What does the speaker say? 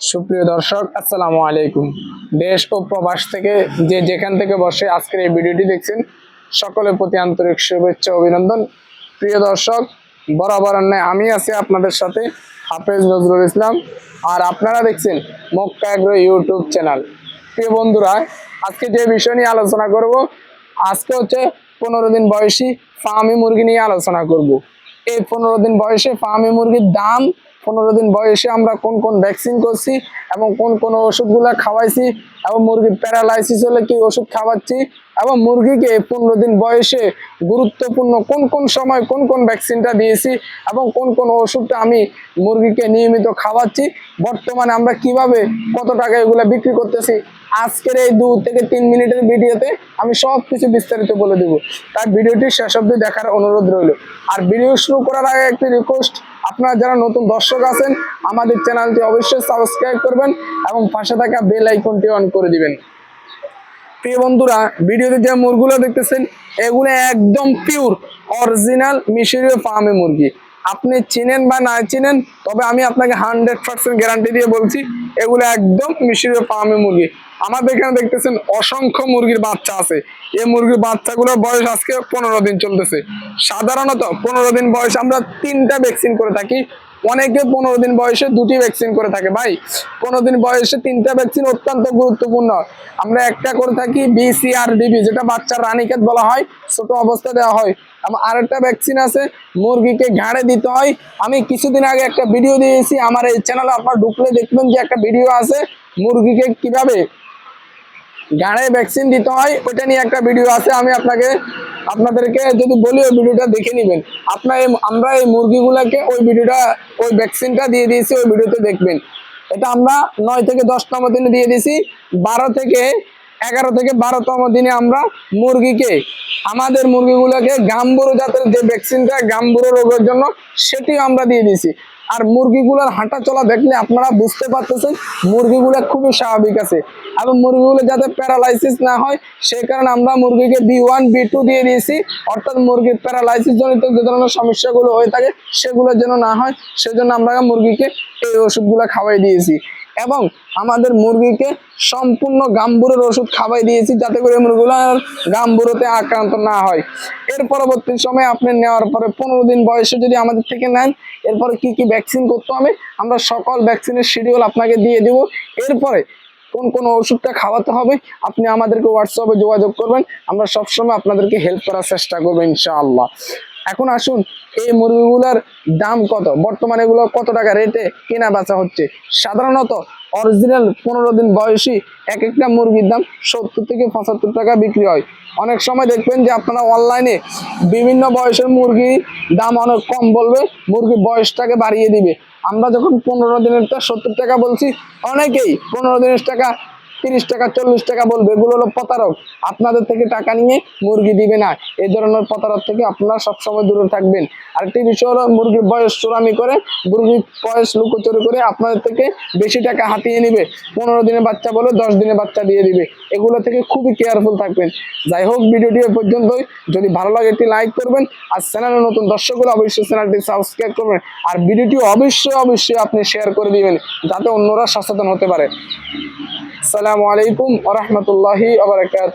সুপ্রিয় দর্শক, আসসালামু আলাইকুম। দেশ ও প্রবাস থেকে যে যেখান থেকে বসে আজকের এই ভিডিওটি দেখছেন, সকলের প্রতি আন্তরিক শুভেচ্ছা অভিনন্দন। প্রিয় দর্শক, বরাবর ন্যায় আমি আছি আপনাদের সাথে, হাফেজ নজরুল ইসলাম। আর আপনারা দেখছেন মক্কা এগ্রো ইউটিউব চ্যানেল। প্রিয় বন্ধুরা, আজকে যে বিষয় নিয়ে আলোচনা করব, আজকে হচ্ছে পনেরো দিন বয়সী ফার্মি মুরগি নিয়ে আলোচনা করব। এই পনেরো দিন বয়সে ফার্মি মুরগির দাম পনেরো দিন বয়সে আমরা কোন কোন ভ্যাকসিন করছি এবং কোন কোন ওষুধগুলো খাওয়াইছি এবং মুরগির প্যারালাইসিস হলে কি ওষুধ খাওয়াচ্ছি এবং মুরগিকে পনেরো দিন বয়সে গুরুত্বপূর্ণ কোন কোন সময় কোন কোন ভ্যাকসিনটা দিয়েছি এবং কোন কোন ওষুধটা আমি মুরগিকে নিয়মিত খাওয়াচ্ছি, বর্তমানে আমরা কীভাবে কত টাকা এগুলো বিক্রি করতেছি, আজকের এই দু থেকে তিন মিনিটের ভিডিওতে আমি সব কিছু বিস্তারিত বলে দেবো। তার ভিডিওটি শেষ অবধি দেখার অনুরোধ রইল। আর ভিডিও শুরু করার আগে একটি রিকোয়েস্ট আপনারা যারা নতুন দর্শক আছেন, আমাদের চ্যানেলটি অবশ্যই সাবস্ক্রাইব করবেন এবং পাশে থাকা বেল আইকনটি অন করে দিবেন। প্রিয় বন্ধুরা, ভিডিওতে যে মুরগুলো দেখতেছেন, এগুলো একদম পিওর অরিজিনাল মিশরীয় ফার্মে মুরগি। আপনি চিনেন বা না চিনেন, তবে আমি আপনাকে হান্ড্রেড পার্সেন্ট গ্যারান্টি দিয়ে বলছি এগুলো একদম মিশরীয় ফার্মে মুরগি। আমাদের এখানে দেখতেছেন অসংখ্য মুরগির বাচ্চা আছে। এই মুরগির বাচ্চাগুলোর বয়স আজকে পনেরো দিন চলতেছে। সাধারণত পনেরো দিন বয়স আমরা তিনটা ভ্যাকসিন করে থাকি। অনেকে পনেরো দিন বয়সে দুটি ভ্যাকসিন করে থাকে। ভাই, পনেরো দিন বয়সে তিনটা ভ্যাকসিন অত্যন্ত গুরুত্বপূর্ণ। আমরা একটা করে থাকি বিসিআর ডিবি যেটা বাচ্চার রানীক্ষেত বলা হয়, ছোট অবস্থা দেওয়া হয়। এবং আরেকটা ভ্যাকসিন আছে, মুরগিকে ঘাড়ে দিতে হয়। আমি কিছুদিন আগে একটা ভিডিও দিয়েছি, আমার এই চ্যানেলে আপনার ঢুকলে দেখবেন যে একটা ভিডিও আছে, মুরগিকে কীভাবে গাড়ে ভ্যাকসিন দিতে হয় ওটা নিয়ে একটা ভিডিও আছে, আমি আপনাকে, আপনাদেরকে যদি বলি, ওই ভিডিওটা দেখে নেবেন। আপনার আমরা এই মুরগিগুলোকে ওই ভিডিওটা ওই ভ্যাকসিনটা দিয়ে দিয়েছি, ওই ভিডিওতে দেখবেন। এটা আমরা নয় থেকে দশ নম্বর দিনে দিয়ে দিয়েছি, বারো থেকে এগারো থেকে বারোতম দিনে আমরা মুরগিকে, আমাদের মুরগিগুলোকে গাম্বুরো জাতের যে ভ্যাকসিনটা গাম্বুরো রোগের জন্য সেটিও আমরা দিয়ে দিয়েছি। আর মুরগিগুলোর হাঁটা চলা দেখলে আপনারা বুঝতে পারতেছেন, মুরগিগুলো খুবই স্বাভাবিক আছে। এবং মুরগিগুলো যাতে প্যারালাইসিস না হয়, সেই কারণে আমরা মুরগিকে বি ওয়ান বি টু দিয়ে দিয়েছি। অর্থাৎ মুরগির প্যারালাইসিস জনিত যে ধরনের সমস্যাগুলো হয়ে থাকে, সেগুলো যেন না হয়, সেজন্য আমরা মুরগিকে এই ওষুধগুলো খাওয়াই দিয়েছি। এবং আমাদের মুরগিকে সম্পূর্ণ গাম্বুরের ওষুধ খাওয়াই দিয়েছি যাতে করে মুরগিগুলো গাম্বুরোতে আক্রান্ত না হয়। এর পরবর্তী সময় আপনি নেওয়ার পরে পনেরো দিন বয়সে যদি আমাদের থেকে নেন, এরপরে কি কি ভ্যাকসিন করতে হবে, আমরা সকল ভ্যাকসিনের শিডিউল আপনাকে দিয়ে দিব। এরপরে কোন কোন ওষুধটা খাওয়াতে হবে, আপনি আমাদেরকে হোয়াটসঅ্যাপে যোগাযোগ করবেন। আমরা সবসময় আপনাদেরকে হেল্প করার চেষ্টা করব ইনশাআল্লাহ। এখন আসুন, এই মুরগিগুলোর দাম কত? বর্তমানে এগুলো কত টাকা রেটে কেনা বেচা হচ্ছে? সাধারণত অরিজিনাল পনেরো দিন বয়সী এক একটা মুরগির দাম সত্তর থেকে পঁচাত্তর টাকা বিক্রি হয়। অনেক সময় দেখবেন যে আপনারা অনলাইনে বিভিন্ন বয়সের মুরগি দাম অনেক কম বলবে মুরগির বয়সটাকে বাড়িয়ে দিবে। আমরা যখন পনেরো দিনেরটা সত্তর টাকা বলছি, অনেকেই পনেরো দিনের টাকা তিরিশ টাকা, চল্লিশ টাকা বলবে। এগুলো হলো প্রতারক। আপনাদের থেকে টাকা নিয়ে মুরগি দিবে না। এই ধরনের প্রতারক থেকে আপনারা সবসময় দূরে থাকবেন। আর একটি বিষয় হলো মুরগির বয়স চোরামি করে, মুরগির বয়স লুকোচুরি করে আপনাদের থেকে বেশি টাকা হাতিয়ে নিবে। পনেরো দিনের বাচ্চা বলে, দশ দিনের বাচ্চা দিয়ে দিবে। এগুলো থেকে খুবই কেয়ারফুল থাকবেন। যাই হোক, ভিডিওটি এ পর্যন্তই। যদি ভালো লাগে, একটি লাইক করবেন। আর চ্যানেলের নতুন দর্শকগুলো অবশ্যই চ্যানেলটি সাবস্ক্রাইব করবেন। আর ভিডিওটি অবশ্যই অবশ্যই আপনি শেয়ার করে দিবেন, যাতে অন্যরা সচেতন হতে পারে। আসসালামু আলাইকুম ওরহমতুল্লাহি আবরকাত